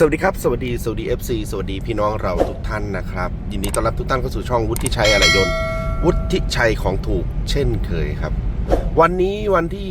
สวัสดีครับ สวัสดีสวัสดี FC สวัสดีพี่น้องเราทุกท่านนะครับ ยินดีต้อนรับทุกท่านเข้าสู่ช่องวุฒิชัยอะไรยนต์ วุฒิชัยของถูกเช่นเคยครับ วันนี้วันที่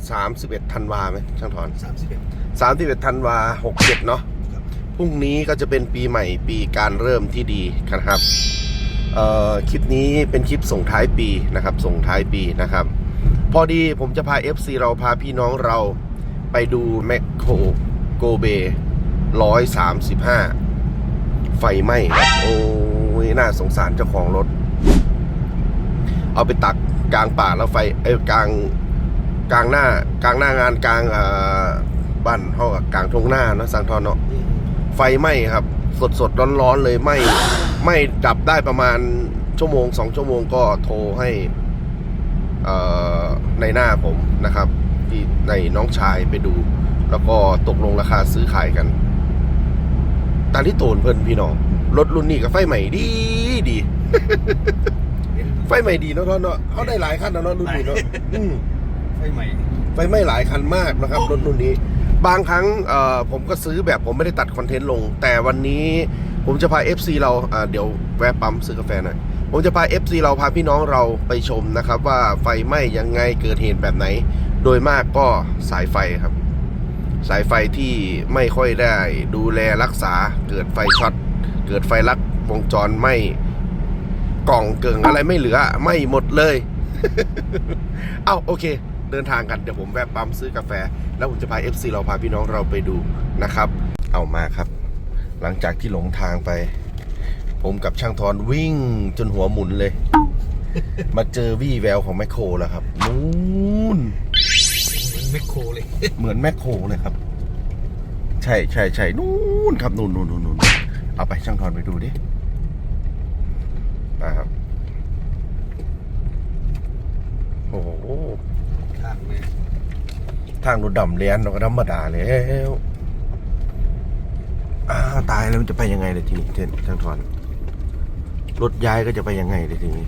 31ธันวาไหมช่างถอนสามสิบเอ็ด31ธันวา67 เนาะครับ พรุ่งนี้ก็จะเป็นปีใหม่ปีการเริ่มที่ดีนะครับเอ่อคลิปนี้เป็นคลิปส่งท้ายปีนะครับ ส่งท้ายปีนะครับ พอดีผมจะพา FC เราพาพี่น้องเราไปดูแมคโคร โกเบร้อยสามสิบห้าไฟไหม้ครับโอ้ยน่าสงสารเจ้าของรถ เอาไปตักกลางป่าแล้วไฟเอ้กลางกลางหน้ากลางหน้างานกลางบ้านห้องกลางทงหน้านะสังทอนเนาะไฟไหม้ครับ สดสดร้อนร้อนเลยไหม้ไหม้ดับได้ประมาณชั่วโมงสองชั่วโมงก็โทรให้ในหน้าผมนะครับที่ในน้องชายไปดู แล้วก็ตกลงราคาซื้อขายกัน ตามที่โตนเพิ่นพี่น้องรถรุ่นนี้กับไฟใหม่ดีดี ไฟใหม่ดีเนาะท่อนเนาะเขาได้หลายคันนะเนาะรุ่นนี้เนาะอืมไฟใหม่ไฟไหม้หลายคันมากนะครับรถรุ่นนี้ บางครั้งเอ่อผมก็ซื้อแบบผมไม่ได้ตัดคอนเทนต์ลง แต่วันนี้ผมจะพา FC เราอ่าเดี๋ยวแวะปั๊มซื้อกาแฟหน่อยผมจะพา FC เราพาพี่น้องเราไปชมนะครับ ว่าไฟไหม้ยังไงเกิดเหตุแบบไหน โดยมากก็สายไฟครับ สายไฟที่ไม่ค่อยได้ดูแลรักษาเกิดไฟช็อตเกิดไฟลัดวงจรไม่กล่องเกิงอะไรไม่เหลือ ไม่หมดเลย เอ้าโอเค เดินทางกันเดี๋ยวผมแวะปั๊มซื้อกาแฟ แล้วผมจะพา FC เราพาพี่น้องเราไปดูนะครับ เอามาครับ หลังจากที่หลงทางไป ผมกับช่างทอนวิ่งจนหัวหมุนเลย มาเจอวี่แววของแมคโครแล้วครับนู่น มือนแมคโครเลย เหมือนแมคโครเลยครับ ใช่ใช่ใช่นู่นครับนู่นนู่นนู่นนู่นเอาไปช่างทอนไปดูดินะครับโอ้โหข้างเลยทางรถดำเลียนเราก็ธรรมดาแล้วอ้าวตายแล้วมันจะไปยังไงเลยทีนี้เทนช่างทอนรถย้ายก็จะไปยังไงเลยทีนี้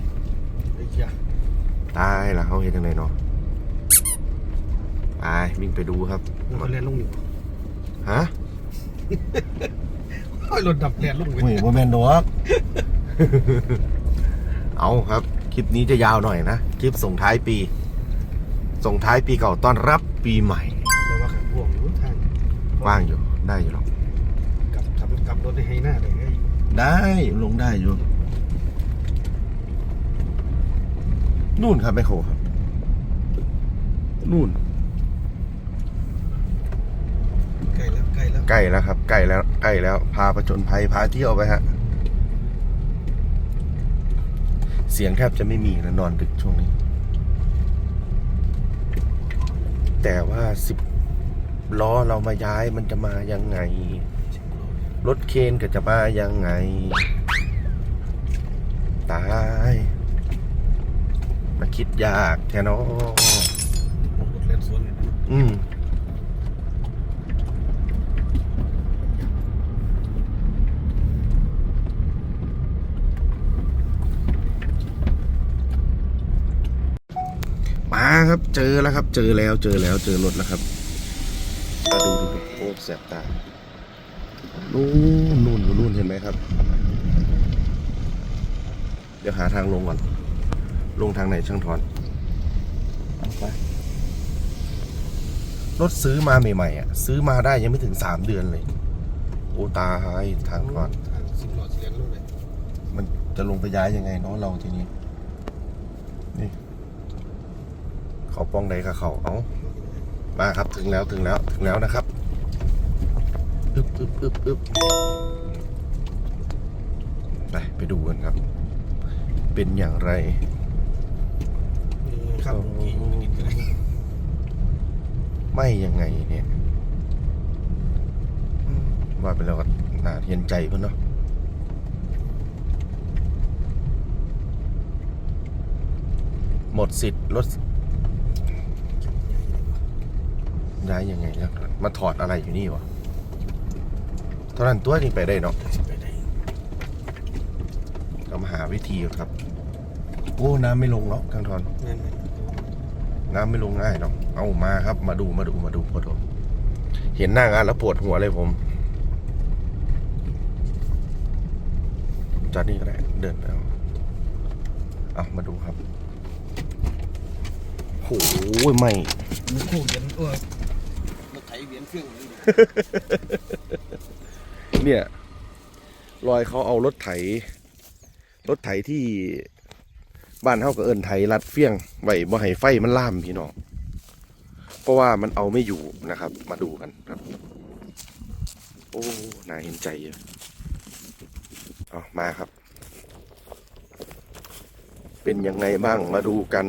ไอ้ยาตายละเขาเห็นยังไงเนาะ ไปวิ่งไปดูครับมันก็เล่นลงอยู่ฮะโอ้ยรถดับเล่นลงไป โอ้ยโมเมนต์ดอกเอาครับ คลิปนี้จะยาวหน่อยนะ คลิปส่งท้ายปี ส่งท้ายปีเก่าต้อนรับปีใหม่ แต่ว่าขับพ่วงอยู่ทางว่างอยู่ ได้อยู่หรอก กลับทำกลับรถให้หน้าได้ไงได้ลงได้อยู่ นู่นครับแม่โคครับ นู่น ใกล้แล้ว ใกล้แล้วใกล้แล้วครับ ใกล้แล้วใกล้แล้ว พาประจนภัยพาเที่ยวไปฮะ เสียงแทบจะไม่มีแล้วนอนดึกช่วงนี้ แต่ว่าสิบล้อเรามาย้ายมันจะมายังไง รถเคนก็จะมายังไง ตาย มาคิดยากแค่นอรถเล่นสวนเนี่ยอืม มา ครับ เจอแล้วครับ เจอแล้ว เจอแล้ว เจอรถแล้วครับมาดูดูดูโอ้แสบตานู่นนู่นนู่นเห็นไหมครับ เดี๋ยวหาทางลงก่อน ลงทางไหนช่างทอนเอาไปรถซื้อมาใหม่ๆอะ ซื้อมาได้ยังไม่ถึงสามเดือนเลย โอ้ตายทางก่อนทางสิบล้อเสียงลงเลยมันจะลงไปย้ายยังไงเนาะเราทีนี้ นี่ เขาป้องใดกับเขาเอามาครับถึงแล้วถึงแล้วถึงแล้วนะครับอึบอึบอึบอึบไปไปดูกันครับ เป็นอย่างไรนี่ครับกี่นิดก็ได้ไม่ยังไงเนี่ยอืมว่าไปแล้วก็น่าเห็นใจเพื่อนเนาะหมดสิทธิ์รถ ย้ายยังไงแล้มาถอดอะไรอยู่นี่วะเท่านั้นตัวนี้ไปได้เนาะเรามาหาวิธีครับ โอ้น้ำไม่ลงเนาะกังทอนน้ำไม่ลงง่ายเนาะเอามาครับ มาดูมาดูมาดูพอดเห็นหน้างานแล้วปวดหัวเลยผม จอดนี่ก็ได้เดินไปเอาเอามาดูครับโอ้ยไม่โอ้ยเย็นเออ เวียนเครื่องเนี่ย รอยเขาเอารถไถ รถไถที่บ้านเฮากับเอินไถรัดเฟี้ยงไว้บ่ให้ไฟมันล่ามพี่น้อง เพราะว่ามันเอาไม่อยู่นะครับ มาดูกันครับ โอ้น่าเห็นใจเยอะเอามาครับ เป็นยังไงบ้างมาดูกัน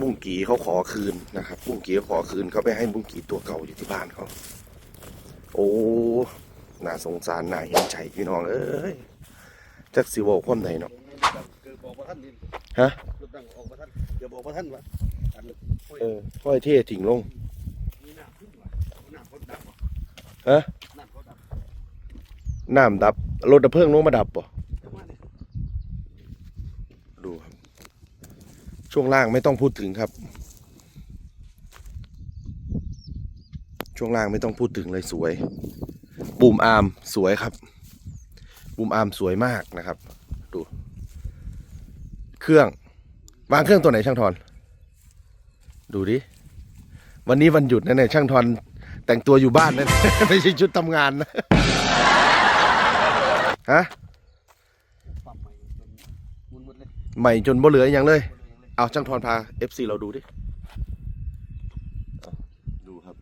บุ้งกีเขาขอคืนนะครับบุ้งกีเขาขอคืนเขาไปให้บุ้งกีตัวเก่าอยู่ที่บ้านเขาโอ้น่าสงสารน่าเห็นใจพี่น้องเอ้ยจักสิวอความไหนเนาะฮะออกมาท่านเดี๋ยวบอกว่าท่านว่าเออค่อยเท่ถิ่งลงมีน้ำขึ้นว่ะน้ำเขาดับว่ะฮะน้ำเขาดับน้ำดับรถดับเพลิงลงมาดับป่ะดูครับ ช่วงล่างไม่ต้องพูดถึงครับ ช่วงล่างไม่ต้องพูดถึงเลยสวยบูมอาร์มสวยครับบูมอาร์มสวยมากนะครับ ดู เครื่องวางเครื่องตัวไหนช่างทอน ดูดิ วันนี้วันหยุดนะเนี่ยช่างทอนแต่งตัวอยู่บ้านนะไม่ใช่ชุดทำงานนะฮะใหม่จนบ่เหลืออย่างเลย เลยเอาช่างทอนพา FC เราดูดิเอาดูครับ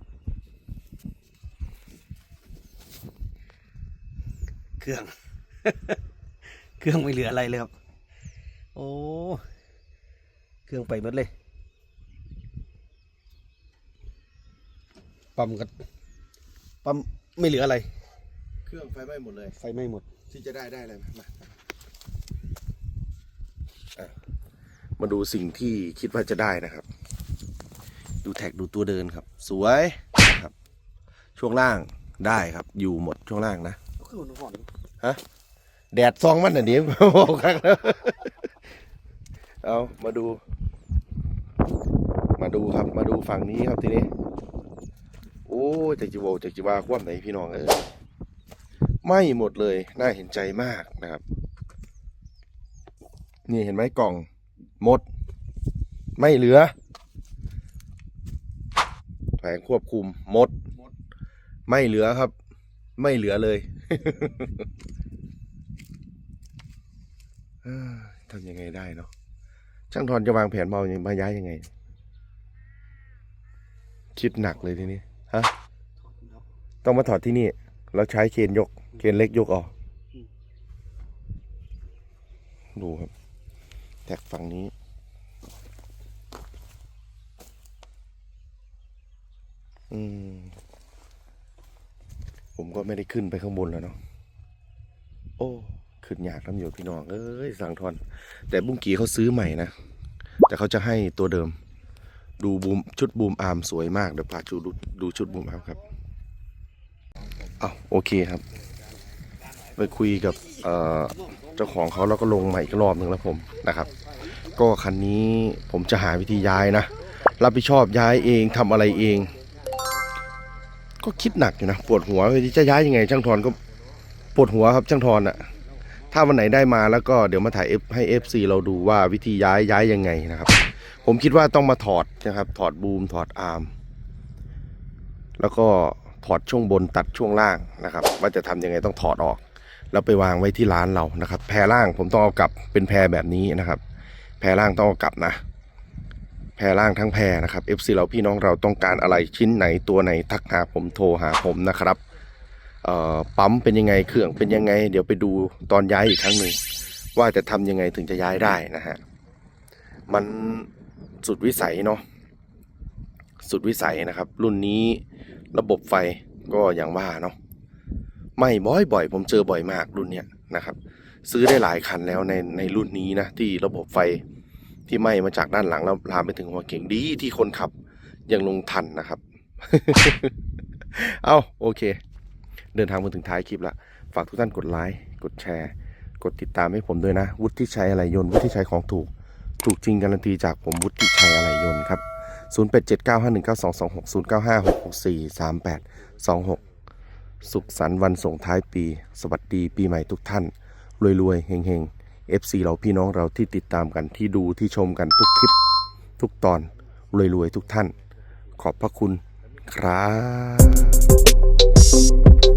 เครื่อง เครื่องไม่เหลืออะไรเลยครับ โอ้ เครื่องไปหมดเลย ปั๊มกันปั๊มไม่เหลืออะไร เครื่องไฟไหม้หมดเลย ไฟไหม้หมด ที่จะได้ได้อะไรมามาอะ มาดูสิ่งที่คิดว่าจะได้นะครับ ดูแท็กดูตัวเดินครับ สวยครับ ช่วงล่างได้ครับ อยู่หมดช่วงล่างนะเครื่องมันห่อนแดดซองมันอะเดี๋ยวบอกครั้งแล้วเอามาดู มาดูครับ มาดูฝั่งนี้ครับทีนี้ โอ้ยจากจิโวจากจิวาคว่ำไหนพี่น้องเออไหม่หมดเลย น่าเห็นใจมากนะครับ นี่เห็นไหมกล่อง หมด ไม่เหลือ แผงควบคุมหมดหมด ไม่เหลือครับ ไม่เหลือเลยเอ้อทำยังไงได้เนาะช่างทอนจะวางแผนมาเอามาย้ายยังไง คิดหนักเลยทีนี้ฮะต้องมาถอดที่นี่ แล้วใช้เคนยก เคนเล็กยกออก ดูครับ แท็กฝั่งนี้ อืม ผมก็ไม่ได้ขึ้นไปข้างบนแล้วเนาะ โอ้ ขึ้นยากน้ำอยู่พี่น้อง เอ้ย สั่งทอน แต่บุ้งกีเขาซื้อใหม่นะ แต่เขาจะให้ตัวเดิม ดูบูมชุดบูมอาร์มสวยมาก เดี๋ยวพาชูดูดูชุดบูมอาร์มครับอ้าโอเคครับ ไปคุยกับเจ้าของเขาแล้วก็ลงใหม่อีกรอบหนึ่งแล้วผมนะครับ ก็คันนี้ผมจะหาวิธีย้ายนะ รับผิดชอบย้ายเองทำอะไรเอง ก็คิดหนักอยู่นะปวดหัวจะย้ายยังไง ช่างทอนก็ปวดหัวครับช่างทอนอะถ้าวันไหนได้มาแล้วก็เดี๋ยวมาถ่าย F ให้ FC เราดูว่าวิธีย้ายย้ายยังไงนะครับ ผมคิดว่าต้องมาถอดนะครับ ถอดบูมถอดอาร์มแล้วก็ถอดช่วงบนตัดช่วงล่างนะครับ ว่าจะทำยังไงต้องถอดออก แล้วไปวางไว้ที่ร้านเรานะครับ แพรล่างผมต้องเอากลับเป็นแพรแบบนี้นะครับ แพรล่างต้องเอากลับนะ แพรล่างทั้งแพรนะครับ FC เราพี่น้องเราต้องการอะไรชิ้นไหนตัวไหนทักหาผมโทรหาผมนะครับปั๊มเป็นยังไงเครื่องเป็นยังไง เดี๋ยวไปดูตอนย้ายอีกครั้งหนึ่งว่าจะทำยังไงถึงจะย้ายได้นะฮะมันสุดวิสัยเนาะสุดวิสัยนะครับ รุ่นนี้ระบบไฟก็อย่างว่าเนาะ ไม่บ่อยๆผมเจอบ่อยมากรุ่นเนี้ยนะครับซื้อได้หลายคันแล้วในในรุ่นนี้นะที่ระบบไฟที่ไหม้มาจากด้านหลังแล้วลามไปถึงหัวเก่งดีที่คนขับยังลงทันนะครับ เอาโอเค เดินทางมาถึงท้ายคลิปละฝากทุกท่านกดไลค์กดแชร์ กดติดตามให้ผมด้วยนะ วุฒิชัยอะไรยนต์วุฒิชัยของถูก ถูกจริงการันตีจากผมวุฒิชัยอะไรยนต์ครับ 0879519226 0956643826 สุขสันต์วันส่งท้ายปี สวัสดีปีใหม่ทุกท่าน รวยๆเฮงๆ FC เราพี่น้องเราที่ติดตามกันที่ดูที่ชมกันทุกคลิป ทุกตอน รวยๆทุกท่าน ขอบพระคุณครับ